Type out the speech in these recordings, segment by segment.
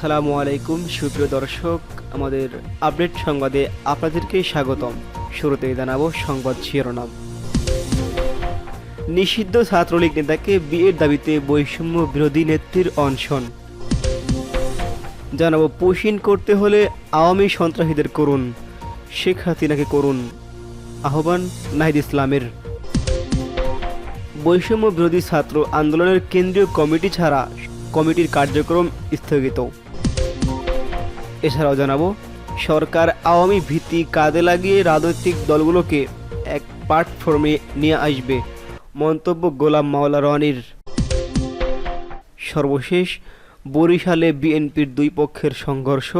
আসসালামু আলাইকুম, সুপ্রিয় দর্শক। আমাদের আপডেট সংবাদে আপনাদেরকে স্বাগতম। শুরুতেই জানাব সংবাদ শিরোনাম। নিষিদ্ধ ছাত্রলীগ নেতাকে বিয়ের দাবিতে বৈষম্য বিরোধী নেত্রীর অনশন। জানাব পুশিন করতে হলে আওয়ামী সন্ত্রাসীদের করুন। শেখ হাসিনাকে করুন। আহ্বান নাহিদ ইসলামের। বৈষম্য বিরোধী ছাত্র আন্দোলনের কেন্দ্রীয় কমিটি ছাড়া কমিটির কার্যক্রম স্থগিত। এছাড়াও জানাব, সরকার আওয়ামী ভীতি কাজে লাগিয়ে রাজনৈতিক দলগুলোকে এক প্ল্যাটফর্মে নিয়ে আসবে, মন্তব্য গোলাম মাওলা রনির। সর্বশেষ, বরিশালে বিএনপির দুই পক্ষের সংঘর্ষ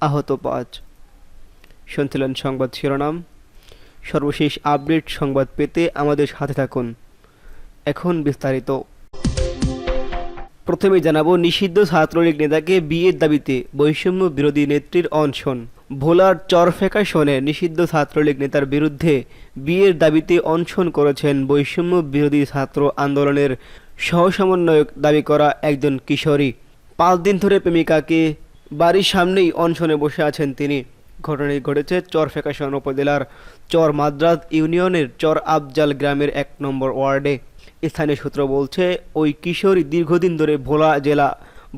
আহত পাঁচ। শুনছিলেন সংবাদ শিরোনাম। সর্বশেষ আপডেট সংবাদ পেতে আমাদের সাথে থাকুন। এখন বিস্তারিত। প্রথমে জানাব, নিষিদ্ধ ছাত্রলীগ নেতাকে বিয়ের দাবিতে বৈষম্য বিরোধী নেত্রীর অনশন। ভোলার চরফেকা শোনে নিষিদ্ধ ছাত্রলীগ নেতার বিরুদ্ধে বিয়ের দাবিতে অনশন করেছেন বৈষম্য বিরোধী ছাত্র আন্দোলনের সহসমন্বয়ক দাবি করা একজন কিশোরী। পাঁচ দিন ধরে প্রেমিকাকে বাড়ির সামনেই অনশনে বসে আছেন তিনি। ঘটনাটি ঘটেছে চর চরফেকাশন উপজেলার চর মাদ্রাজ ইউনিয়নের চর আফজাল গ্রামের এক নম্বর ওয়ার্ডে। স্থানীয় সূত্র বলছে, ওই কিশোরী দীর্ঘদিন ধরে ভোলা জেলা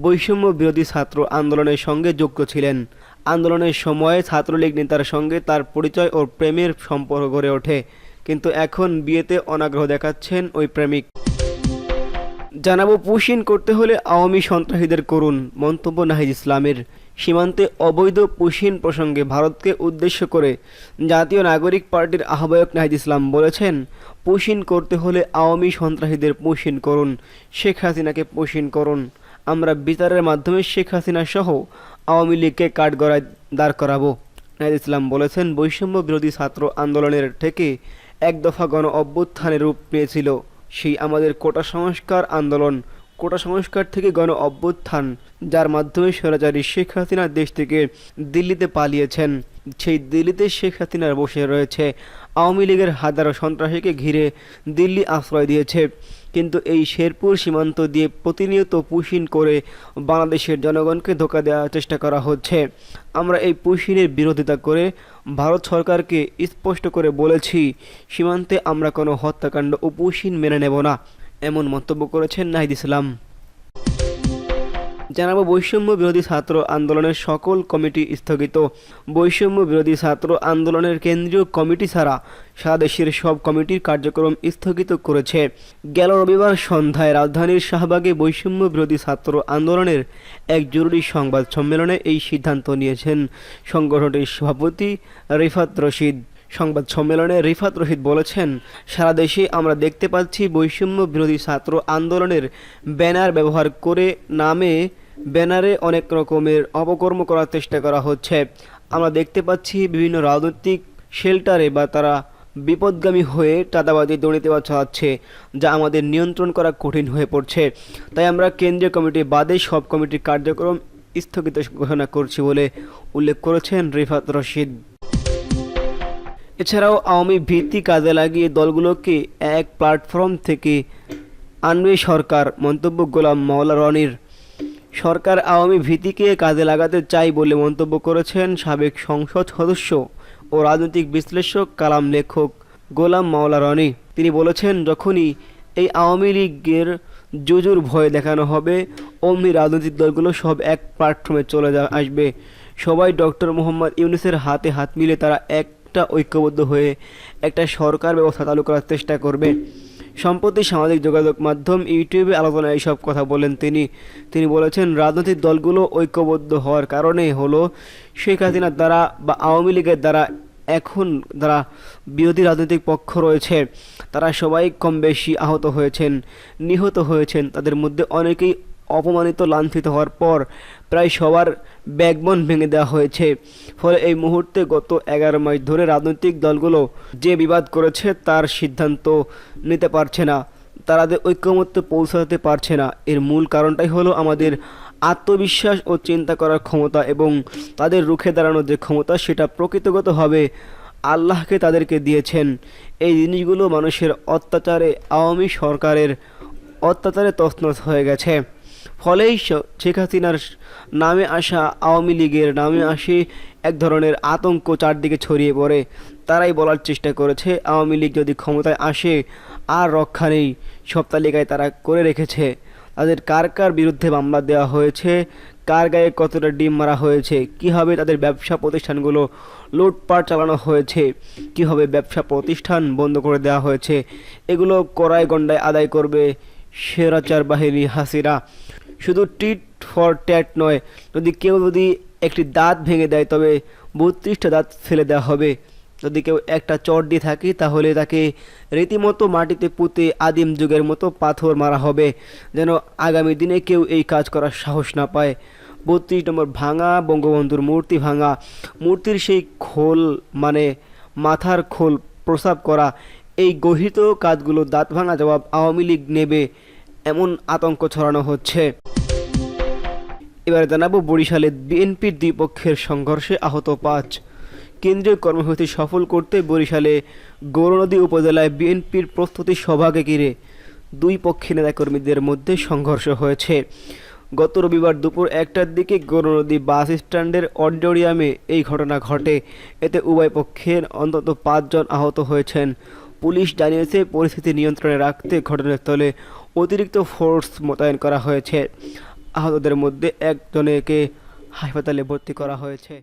বৈষম্য বিরোধী ছাত্র আন্দোলনের সঙ্গে যুক্ত ছিলেন। আন্দোলনের সময়ে ছাত্রলীগ নেতার সঙ্গে তার পরিচয় ও প্রেমের সম্পর্ক গড়ে ওঠে, কিন্তু এখন বিয়েতে অনাগ্রহ দেখাচ্ছেন ওই প্রেমিক। জানাব পুশিন করতে হলে আওয়ামী সন্ত্রাসীদের করুন মন্তব্য নাহিদ ইসলামের। সীমান্তে অবৈধ পুশিন প্রসঙ্গে ভারতকে উদ্দেশ্য করে জাতীয় নাগরিক পার্টির আহ্বায়ক নাহিদ ইসলাম বলেছেন পুশিন করতে হলে আওয়ামী সন্ত্রাসীদের পুশিন করুন, শেখ হাসিনাকে পুশিন করুন। আমরা বিচারের মাধ্যমে শেখ হাসিনা সহ আওয়ামী লীগকে কাঠগড়ায় দাঁড় করাবো। নাহিদ ইসলাম বলেছেন, বৈষম্য বিরোধী ছাত্র আন্দোলনের থেকে এক দফা গণ অভ্যুত্থানের রূপ পেয়েছিল সেই আমাদের কোটা সংস্কার আন্দোলন কোটা সংস্কার থেকে গণ অভ্যুত্থান, যার মাধ্যমে স্বৈরাচারী শেখ হাসিনা দেশ থেকে দিল্লিতে পালিয়েছেন। সেই দিল্লিতে শেখ হাসিনার বসে রয়েছে। আওয়ামী লীগের হাজারো সন্ত্রাসীকে ঘিরে দিল্লি আশ্রয় দিয়েছে। কিন্তু এই শেরপুর সীমান্ত দিয়ে প্রতিনিয়ত পুশিন করে বাংলাদেশের জনগণকে ধোকা দেওয়ার চেষ্টা করা হচ্ছে। আমরা এই পুশিনের বিরোধিতা করে ভারত সরকারকে স্পষ্ট করে বলেছি, সীমান্তে আমরা কোনো হত্যাকাণ্ড ও পুশিন মেনে নেব না। এমন মন্তব্য করেছেন নাহিদ ইসলাম। জানাব বৈষম্য বিরোধী ছাত্র আন্দোলনের সকল কমিটি স্থগিত। বৈষম্য বিরোধী ছাত্র আন্দোলনের কেন্দ্রীয় কমিটি ছাড়া সারা দেশের সব কমিটির কার্যক্রম স্থগিত করেছে। গেল রবিবার সন্ধ্যায় রাজধানীর শাহবাগে বৈষম্য বিরোধী ছাত্র আন্দোলনের এক জরুরি সংবাদ সম্মেলনে এই সিদ্ধান্ত নিয়েছেন সংগঠনটির সভাপতি রিফাত রশিদ। সংবাদ সম্মেলনে রিফাত রশিদ বলেছেন, সারা দেশে আমরা দেখতে পাচ্ছি বৈষম্য বিরোধী ছাত্র আন্দোলনের ব্যানার ব্যবহার করে নামে ব্যানারে অনেক রকমের অপকর্ম করার চেষ্টা করা হচ্ছে। আমরা দেখতে পাচ্ছি বিভিন্ন রাজনৈতিক শেল্টারে বা তারা বিপদগামী হয়ে চাঁদাবাজি দুর্নীতিবাদ চালাচ্ছে, যা আমাদের নিয়ন্ত্রণ করা কঠিন হয়ে পড়ছে। তাই আমরা কেন্দ্রীয় কমিটি বাদে সব কমিটির কার্যক্রম স্থগিত ঘোষণা করছি বলে উল্লেখ করেছেন রিফাত রশিদ। এছাড়াও আওয়ামী ভিত্তি কাজে লাগিয়ে দলগুলোকে এক প্ল্যাটফর্ম থেকে আনবে সরকার, মন্তব্য গোলাম মাওলা রনির। সরকার আওয়ামী ভীতিকে কাজে লাগাতে চাই বলে মন্তব্য করেছেন সাবেক সংসদ সদস্য ও রাজনৈতিক বিশ্লেষক কালাম লেখক গোলাম মাওলা রনি। তিনি বলেছেন, যখনই এই আওয়ামী লীগের জুজুর ভয় দেখানো হবে, অমনি রাজনৈতিক দলগুলো সব এক প্ল্যাটফর্মে চলে আসবে। সবাই ডক্টর মোহাম্মদ ইউনুসের হাতে হাত মিলে তারা একটা ঐক্যবদ্ধ হয়ে একটা সরকার ব্যবস্থা চালু করার চেষ্টা করবে। সম্প্রতি সামাজিক যোগাযোগ মাধ্যম ইউটিউবে আলোচনায় এইসব কথা বলেন তিনি। তিনি বলেছেন, রাজনৈতিক দলগুলো ঐক্যবদ্ধ হওয়ার কারণে হলো শেখ হাসিনার দ্বারা বা আওয়ামী লীগের দ্বারা এখন যারা বিরোধী রাজনৈতিক পক্ষ রয়েছে, তারা সবাই কম বেশি আহত হয়েছেন, নিহত হয়েছেন। তাদের মধ্যে অনেকেই অপমানিত, লাঞ্ছিত হওয়ার পর প্রায় সবার ব্যাকবন ভেঙে দেওয়া হয়েছে। ফলে এই মুহূর্তে গত এগারো মাস ধরে রাজনৈতিক দলগুলো যে বিবাদ করেছে তার সিদ্ধান্ত নিতে পারছে না। তাদের ঐক্যমত্যে পৌঁছাতে পারছে না, এর মূল কারণটাই হলো আমাদের আত্মবিশ্বাস ও চিন্তা করার ক্ষমতা এবং তাদের রুখে দাঁড়ানোর যে ক্ষমতা, সেটা প্রকৃতগতভাবে আল্লাহকে তাদেরকে দিয়েছেন। এই জিনিসগুলো মানুষের অত্যাচারে আওয়ামী সরকারের অত্যাচারে তছনছ হয়ে গেছে। ফলেই শেখ হাসিনার নামে আসা আওয়ামী লীগের নামে আসে এক ধরনের আতঙ্ক চারদিকে ছড়িয়ে পড়ে। তারাই বলার চেষ্টা করেছে আওয়ামী লীগ যদি ক্ষমতায় আসে আর রক্ষা নেই সব তালিকায় তারা করে রেখেছে। তাদের কার কার বিরুদ্ধে মামলা দেওয়া হয়েছে? কার গায়ে কতটা ডিম মারা হয়েছে? কীভাবে তাদের ব্যবসা প্রতিষ্ঠানগুলো লুটপাট চালানো হয়েছে? কীভাবে ব্যবসা প্রতিষ্ঠান বন্ধ করে দেওয়া হয়েছে? এগুলো কড়াই গণ্ডায় আদায় করবে সেরাচার বাহিনী হাসিরা শুধু টিট ফর ট্যাট নয়, যদি কেউ যদি একটি দাঁত ভেঙে দেয়, তবে বত্রিশটা দাঁত ফেলে দেওয়া হবে। যদি কেউ একটা চট দিয়ে থাকে, তাহলে তাকে রীতিমতো মাটিতে পুঁতে আদিম যুগের মতো পাথর মারা হবে, যেন আগামী দিনে কেউ এই কাজ করার সাহস না পায়। বত্রিশ নম্বর ভাঙা, বঙ্গবন্ধুর মূর্তি ভাঙা। মূর্তির সেই খোল মানে মাথার খোল প্রসাব করা। এই গহিত কাজগুলো দাঁত ভাঙা জবাব আওয়ামী লীগ নেবে। এমন আতঙ্ক ছড়ানো হচ্ছে। এবার জানাব বরিশালে বিএনপির দুই পক্ষের সংঘর্ষে আহত পাঁচ। কেন্দ্রীয় কর্মসূচি সফল করতে বরিশালে গৌরনদী উপজেলায় বিএনপির প্রস্তুতি সভাকে ঘিরে দুই পক্ষের নেতাকর্মীদের মধ্যে সংঘর্ষ হয়েছে। গত রবিবার দুপুর একটার দিকে গৌরনদী বাস স্ট্যান্ডের অডিটোরিয়ামে এই ঘটনা ঘটে। এতে উভয় পক্ষের অন্তত পাঁচজন আহত হয়েছেন। পুলিশ জানিয়েছে, পরিস্থিতি নিয়ন্ত্রণে রাখতে ঘটনাস্থলে অতিরিক্ত ফোর্স মোতায়েন করা হয়েছে আহতদের মধ্যে একজনকে হাসপাতালে ভর্তি করা হয়েছে.